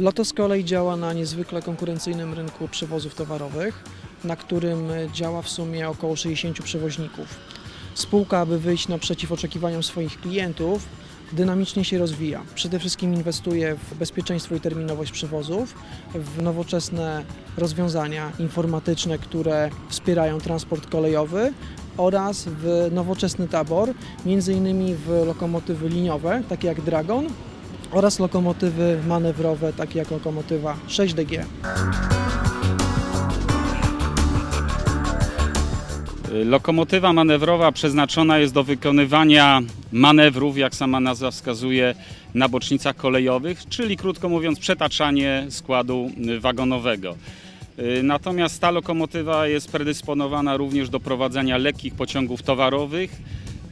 Lotos z kolei działa na niezwykle konkurencyjnym rynku przewozów towarowych, na którym działa w sumie około 60 przewoźników. Spółka, aby wyjść naprzeciw oczekiwaniom swoich klientów, dynamicznie się rozwija. Przede wszystkim inwestuje w bezpieczeństwo i terminowość przewozów, w nowoczesne rozwiązania informatyczne, które wspierają transport kolejowy oraz w nowoczesny tabor, między innymi w lokomotywy liniowe, takie jak Dragon oraz lokomotywy manewrowe, takie jak lokomotywa 6DG. Lokomotywa manewrowa przeznaczona jest do wykonywania manewrów, jak sama nazwa wskazuje, na bocznicach kolejowych, czyli krótko mówiąc przetaczanie składu wagonowego. Y, Natomiast ta lokomotywa jest predysponowana również do prowadzenia lekkich pociągów towarowych.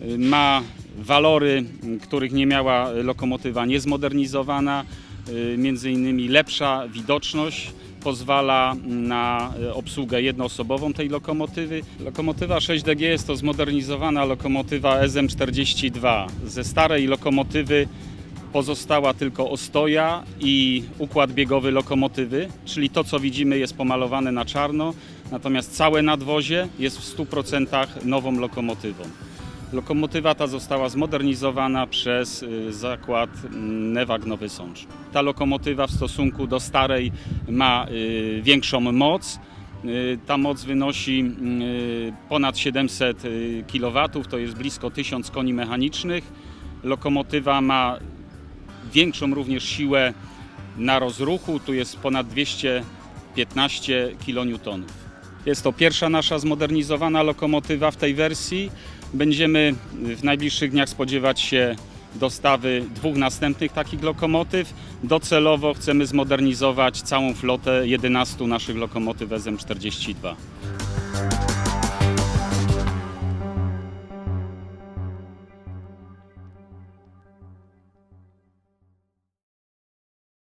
Y, Ma walory, y, których nie miała lokomotywa niezmodernizowana, y, między innymi lepsza widoczność pozwala na e, obsługę jednoosobową tej lokomotywy. Lokomotywa 6DG jest to zmodernizowana lokomotywa SM42. Ze starej lokomotywy pozostała tylko ostoja i układ biegowy lokomotywy, czyli to co widzimy jest pomalowane na czarno, natomiast całe nadwozie jest w 100% nową lokomotywą. Lokomotywa ta została zmodernizowana przez y, zakład mm, Newag Nowy Sącz. Ta lokomotywa w stosunku do starej ma y, większą moc. Y, Ta moc wynosi y, ponad 700 kW, to jest blisko 1000 koni mechanicznych. Lokomotywa ma większą również siłę na rozruchu, tu jest ponad 215 kN. Jest to pierwsza nasza zmodernizowana lokomotywa w tej wersji. Będziemy w najbliższych dniach spodziewać się dostawy dwóch następnych takich lokomotyw. Docelowo chcemy zmodernizować całą flotę 11 naszych lokomotyw SM42.